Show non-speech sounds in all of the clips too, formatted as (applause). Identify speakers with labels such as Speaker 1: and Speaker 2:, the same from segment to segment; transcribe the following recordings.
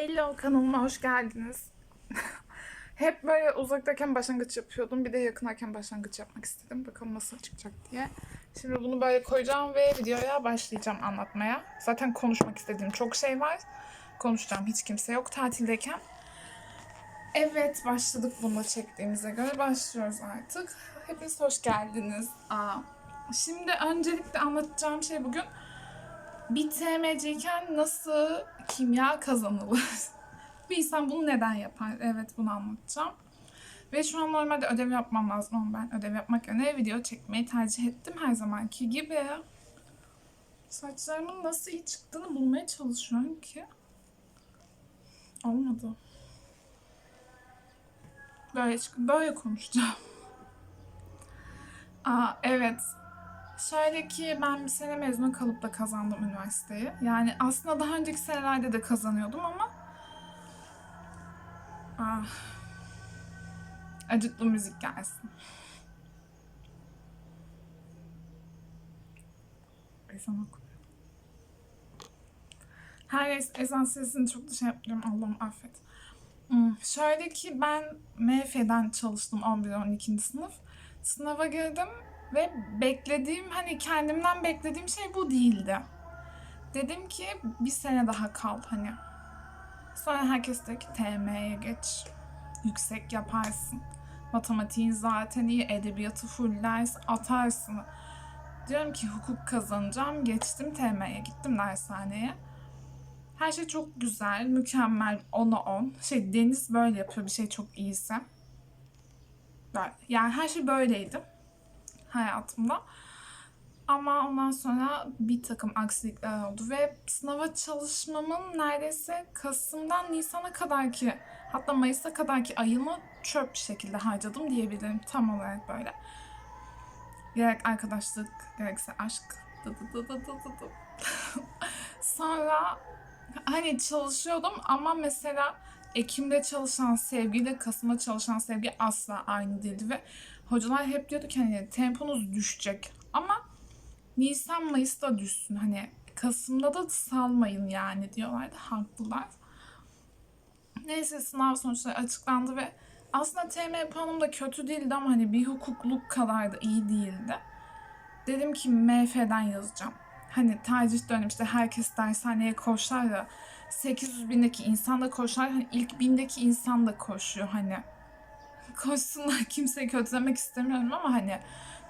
Speaker 1: Hello kanalıma hoş geldiniz. (laughs) Hep böyle uzaktayken başlangıç yapıyordum. Bir de yakındayken başlangıç yapmak istedim. Bakalım nasıl çıkacak diye. Şimdi bunu böyle koyacağım ve videoya başlayacağım anlatmaya. Zaten konuşmak istediğim çok şey var. Konuşacağım hiç kimse yok tatildeyken. Evet başladık bunu çektiğimize göre başlıyoruz artık. Hepiniz hoş geldiniz. Aa, şimdi öncelikle anlatacağım şey bugün bir TMC'yken nasıl kimya kazanılır? (laughs) bir insan bunu neden yapar? Evet bunu anlatacağım. Ve şu an normalde ödev yapmam lazım ama ben ödev yapmak yerine video çekmeyi tercih ettim her zamanki gibi. Saçlarımın nasıl iyi çıktığını bulmaya çalışıyorum ki. Olmadı. Böyle böyle konuşacağım. (laughs) Aa evet. Şöyle ki ben bir sene mezuna kalıp da kazandım üniversiteyi. Yani aslında daha önceki senelerde de kazanıyordum ama ah, acıklı müzik gelsin. Ezan okuyor. Her neyse ezan sesini çok da şey yapıyorum. Allah'ım affet. Hmm, Şöyle ki ben MF'den çalıştım 11-12. sınıf. Sınava girdim ve beklediğim hani kendimden beklediğim şey bu değildi. Dedim ki bir sene daha kal hani. Sonra herkes dedi ki TM'ye geç. Yüksek yaparsın. Matematiğin zaten iyi, edebiyatı full ders atarsın. Diyorum ki hukuk kazanacağım. Geçtim TM'ye gittim dershaneye. Her şey çok güzel, mükemmel, 10'a 10. Şey Deniz böyle yapıyor bir şey çok iyiyse. Yani her şey böyleydi hayatımda. Ama ondan sonra bir takım aksilikler oldu ve sınava çalışmamın neredeyse Kasım'dan Nisan'a kadar ki hatta Mayıs'a kadar ki ayımı çöp bir şekilde harcadım diyebilirim. Tam olarak böyle. Gerek arkadaşlık, gerekse aşk. (laughs) Sonra hani çalışıyordum ama mesela Ekim'de çalışan sevgiyle Kasım'da çalışan sevgi asla aynı değildi ve hocalar hep diyordu ki hani temponuz düşecek ama Nisan Mayıs'ta düşsün hani Kasım'da da salmayın yani diyorlardı haklılar. Neyse sınav sonuçları açıklandı ve aslında TM puanım da kötü değildi ama hani bir hukukluk kadar da iyi değildi. Dedim ki MF'den yazacağım. Hani tercih dönemi işte herkes dershaneye koşar ya 800 bindeki insan da koşar. Hani ilk bindeki insan da koşuyor hani. Koşsunlar kimseyi kötülemek istemiyorum ama hani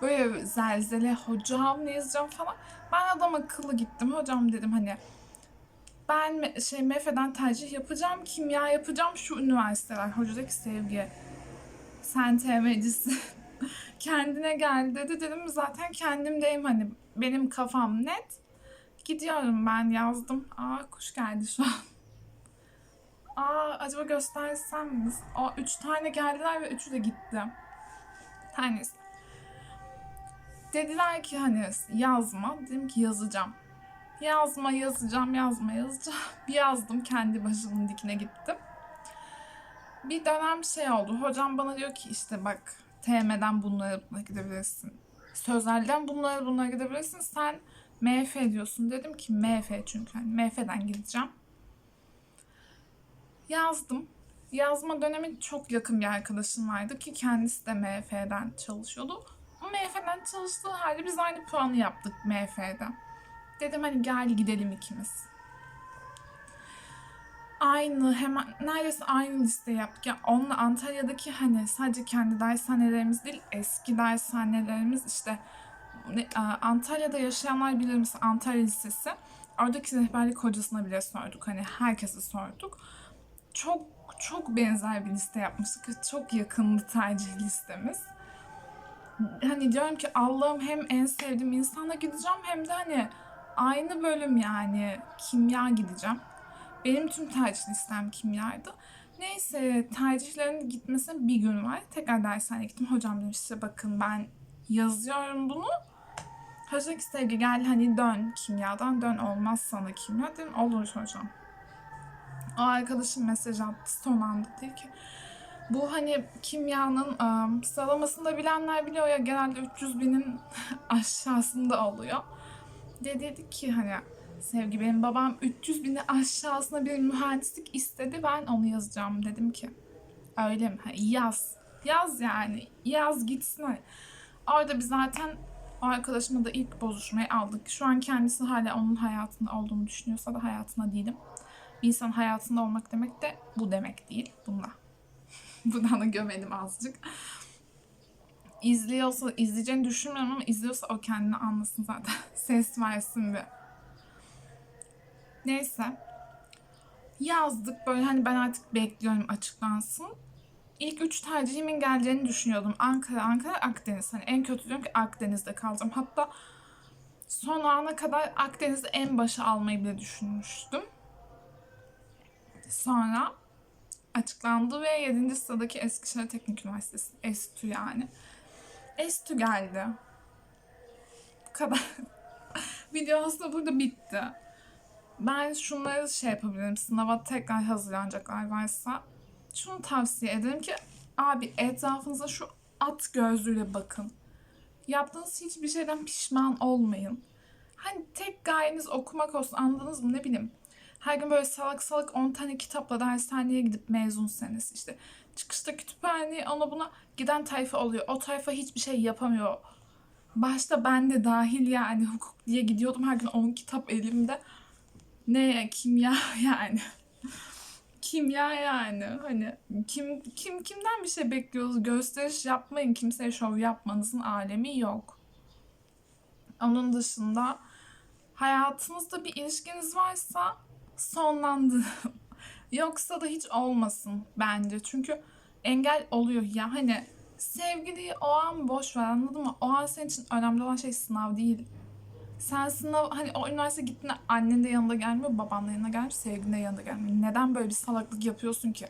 Speaker 1: böyle zelzele hocam ne yazacağım falan. Ben adam akıllı gittim. Hocam dedim hani ben şey MEFE'den tercih yapacağım, kimya yapacağım şu üniversiteler. Hoca dedi ki sevgi sen TM'cisin. (laughs) Kendine gel dedi. Dedim zaten kendimdeyim hani benim kafam net. Gidiyorum ben yazdım. Aa kuş geldi şu an. Aa acaba göstersem mi? Aa üç tane geldiler ve üçü de gitti. Tanesi. Dediler ki hani yazma. Dedim ki yazacağım. Yazma yazacağım, yazma yazacağım. (laughs) Bir yazdım kendi başımın dikine gittim. Bir dönem şey oldu. Hocam bana diyor ki işte bak TM'den bunlara bunlara gidebilirsin. Sözelden bunlara bunlara gidebilirsin. Sen MF diyorsun. Dedim ki MF çünkü hani MF'den gideceğim. Yazdım. Yazma dönemi çok yakın bir arkadaşım vardı ki kendisi de MF'den çalışıyordu. MF'den çalıştığı halde biz aynı puanı yaptık MF'den. Dedim hani gel gidelim ikimiz. Aynı hemen neredeyse aynı liste yaptık. Ya onunla Antalya'daki hani sadece kendi dershanelerimiz değil eski dershanelerimiz işte Antalya'da yaşayanlar bilir misin Antalya Lisesi. Oradaki rehberlik hocasına bile sorduk. Hani herkese sorduk. Çok çok benzer bir liste yapmıştık. Çok yakındı tercih listemiz. Hani diyorum ki Allah'ım hem en sevdiğim insanla gideceğim hem de hani aynı bölüm yani kimya gideceğim. Benim tüm tercih listem kimyaydı. Neyse tercihlerin gitmesine bir gün var. Tekrar dershaneye gittim. Hocam demiş işte bakın ben yazıyorum bunu. Hoca ki sevgi gel hani dön kimyadan dön olmaz sana kimya dedim olur hocam. O arkadaşım mesaj attı son anda dedi ki bu hani kimyanın ım, sıralamasını bilenler biliyor ya genelde 300 binin (laughs) aşağısında oluyor. De dedi ki hani Sevgi benim babam 300 bini aşağısına bir mühendislik istedi. Ben onu yazacağım dedim ki. Öyle mi? Ha, yaz. Yaz yani. Yaz gitsin. Hani. Orada biz zaten o arkadaşımla da ilk bozuşmayı aldık. Şu an kendisi hala onun hayatında olduğunu düşünüyorsa da hayatında değilim. Bir insan hayatında olmak demek de bu demek değil. Bununla. (laughs) Buradan da gömelim azıcık. İzliyorsa, izleyeceğini düşünmüyorum ama izliyorsa o kendini anlasın zaten. (laughs) Ses versin bir. Neyse. Yazdık böyle hani ben artık bekliyorum açıklansın. İlk üç tercihimin geleceğini düşünüyordum. Ankara, Ankara, Akdeniz. Hani en kötü diyorum ki Akdeniz'de kalacağım. Hatta son ana kadar Akdeniz'de en başa almayı bile düşünmüştüm. Sonra açıklandı ve 7. sıradaki Eskişehir Teknik Üniversitesi. ESTÜ yani. ESTÜ geldi. Bu kadar. (laughs) Video aslında burada bitti. Ben şunları şey yapabilirim. Sınava tekrar hazırlanacaklar varsa şunu tavsiye ederim ki abi etrafınıza şu at gözlüğüyle bakın. Yaptığınız hiçbir şeyden pişman olmayın. Hani tek gayeniz okumak olsun anladınız mı ne bileyim. Her gün böyle salak salak 10 tane kitapla dershaneye gidip mezunsanız işte çıkışta kütüphaneye ona buna giden tayfa oluyor. O tayfa hiçbir şey yapamıyor. Başta ben de dahil yani hukuk diye gidiyordum her gün 10 kitap elimde. Ne kimya (laughs) yani. kimya yani hani kim kim kimden bir şey bekliyoruz gösteriş yapmayın kimseye şov yapmanızın alemi yok. Onun dışında hayatınızda bir ilişkiniz varsa sonlandı. (laughs) Yoksa da hiç olmasın bence. Çünkü engel oluyor ya hani sevgiliyi o an boş ver anladın mı? O an senin için önemli olan şey sınav değil. Sen sınav hani o üniversite gittiğinde annen de yanında gelmiyor, baban da yanında gelmiyor, sevgilin de yanında gelmiyor. Neden böyle bir salaklık yapıyorsun ki?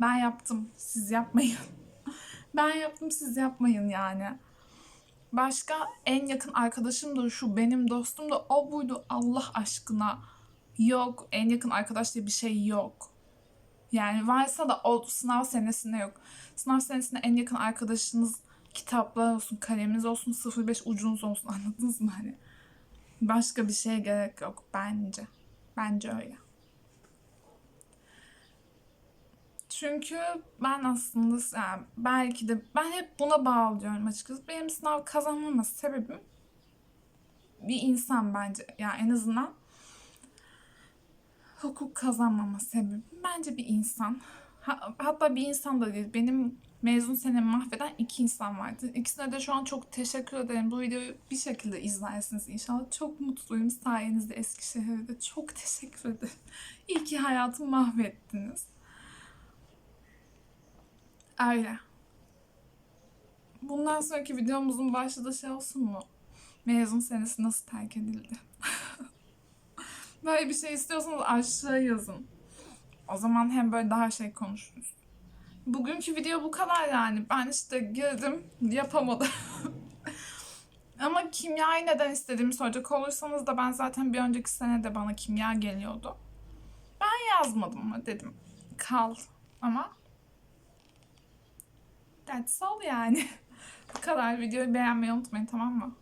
Speaker 1: Ben yaptım, siz yapmayın. (laughs) ben yaptım, siz yapmayın yani. Başka en yakın arkadaşım da şu, benim dostum da o buydu Allah aşkına. Yok, en yakın arkadaş diye bir şey yok. Yani varsa da o sınav senesinde yok. Sınav senesinde en yakın arkadaşınız kitaplar olsun, kaleminiz olsun, 05 ucunuz olsun (laughs) anladınız mı hani? Başka bir şeye gerek yok bence. Bence öyle. Çünkü ben aslında yani belki de ben hep buna bağlıyorum açıkçası. Benim sınav kazanmama sebebim bir insan bence. Yani en azından hukuk kazanmama sebebim bence bir insan. Ha- hatta bir insan da değil. Benim mezun senemi mahveden iki insan vardı. İkisine de şu an çok teşekkür ederim. Bu videoyu bir şekilde izlersiniz inşallah. Çok mutluyum sayenizde Eskişehir'de. Çok teşekkür ederim. İyi ki hayatımı mahvettiniz. Öyle. Bundan sonraki videomuzun başlığı şey olsun mu? Mezun senesi nasıl terk edildi? (laughs) Böyle bir şey istiyorsanız aşağı yazın. O zaman hem böyle daha şey konuşuruz. Bugünkü video bu kadar yani. Ben işte girdim, yapamadım. (laughs) Ama kimyayı neden istediğimi soracak olursanız da ben zaten bir önceki sene de bana kimya geliyordu. Ben yazmadım mı dedim. Kal. Ama that's all yani. (laughs) bu kadar. Videoyu beğenmeyi unutmayın tamam mı?